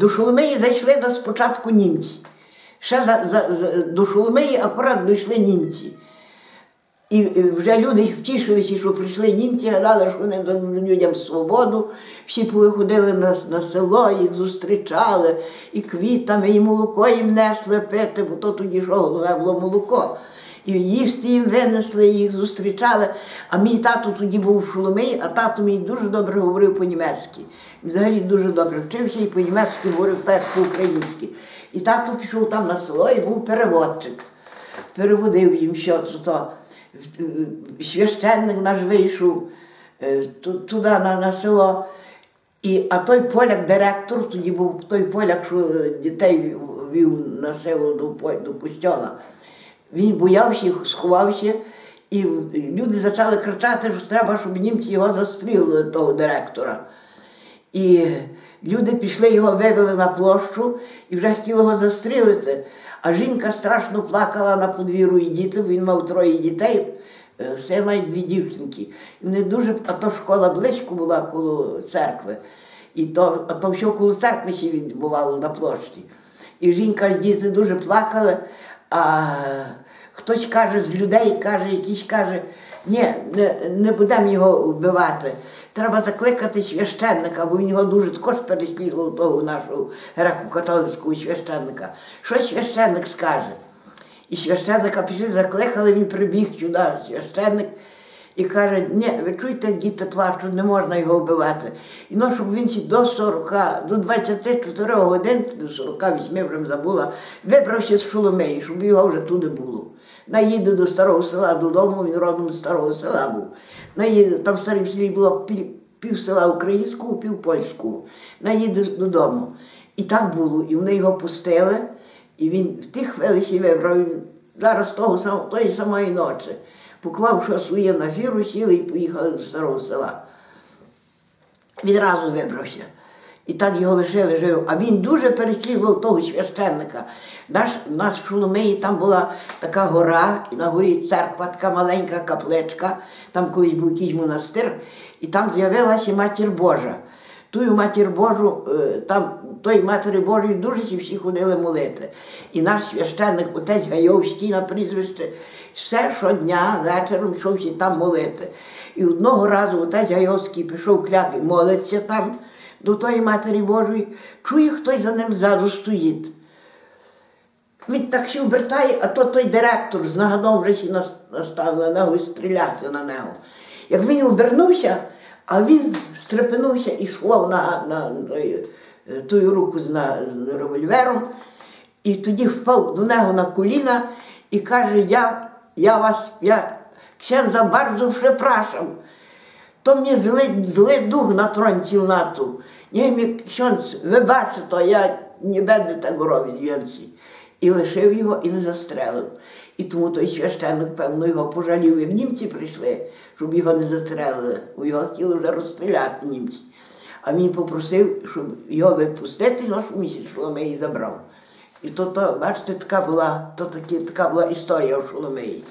До Шоломиї зайшли на спочатку німці. Ще за, за, за, до Шоломиї акурат дійшли німці. І вже люди втішилися, що прийшли німці, гадали, що вони дадуть людям свободу. Всі повиходили на, на село, їх зустрічали, і квітами, і молоко їм несли пити, бо то тоді що головне було молоко. І їсти їм винесли, їх зустрічали. А мій тато тоді був в Шоломиї, а тато мій дуже добре говорив по-німецьки. Взагалі дуже добре вчився і по-німецьки говорив так, по-українськи. І тато пішов там на село і був переводчик. Переводив їм що то. Священник наш вийшов е, туди на, на село. І, а той поляк, директор, тоді був той поляк, що е, дітей вів на село до, до костьола. Він боявся, сховався, і люди почали кричати, що треба, щоб німці його застрілили, того директора. І люди пішли, його вивели на площу і вже хотіли його застрілити. А жінка страшно плакала на подвір'ю і діти, він мав троє дітей, е, сина і дві дівчинки. І вони дуже, а то школа близько була коло церкви. І то, а то все коло церкви ще відбувало на площі. І жінка і діти дуже плакали, а хтось каже з людей, каже, якийсь каже, ні, не, не будемо його вбивати. Треба закликати священника, бо він його дуже також переслідував того нашого греко-католицького священника. Що священник скаже? І священника пішли, закликали, він прибіг сюди, священник, і каже, ні, ви чуєте, діти плачуть, не можна його вбивати. І ну, щоб він сі до 40, до 24 годин, до 48 вже забула, вибрався з Шоломеї, щоб його вже туди було. Наїде до старого села додому, він родом з старого села був. Наїде, там в старій селі було пів, села українського, пів польського. Наїде додому. І так було. І вони його пустили, і він в тих хвилищі вибрав, зараз того тої самої ночі. Поклав що своє на фіру, сіли і поїхали до старого села. Відразу вибрався. І так його лишили жив. А він дуже переслідував того священника. Наш, у нас в Шоломиї там була така гора, і на горі церква, така маленька капличка, там колись був якийсь монастир, і там з'явилася матір Божа. Тую матір Божу, е, там той матері Божої дуже всі ходили молити. І наш священник, отець Гайовський на прізвище, все щодня вечором йшовся там молити. І одного разу отець Гайовський пішов кляки, молиться там до тої матері Божої, чує, хтось за ним ззаду стоїть. Він так ще обертає, а то той директор з нагадом вже ще настав на нього і стріляти на нього. Як він обернувся, а він стрепенувся і сховав на, на, той, е, тую руку з, на, з револьвером, і тоді впав до нього на коліна і каже, я, я вас, я księdza bardzo przepraszam. To mnie zły, zły duch natrącił na tu. Niech mnie ksiądz wybaczy to, ja nie będę tego robić więcej. І лишив його і не застрелив. І тому той священник, певно, його пожалів, як німці прийшли, щоб його не застрелили. У його хотіли вже розстріляти німці. А він попросив, щоб його випустити, ну, що місяць Шоломеї забрав. І то, то, бачите, така була, то такі, така була історія в Шоломеї.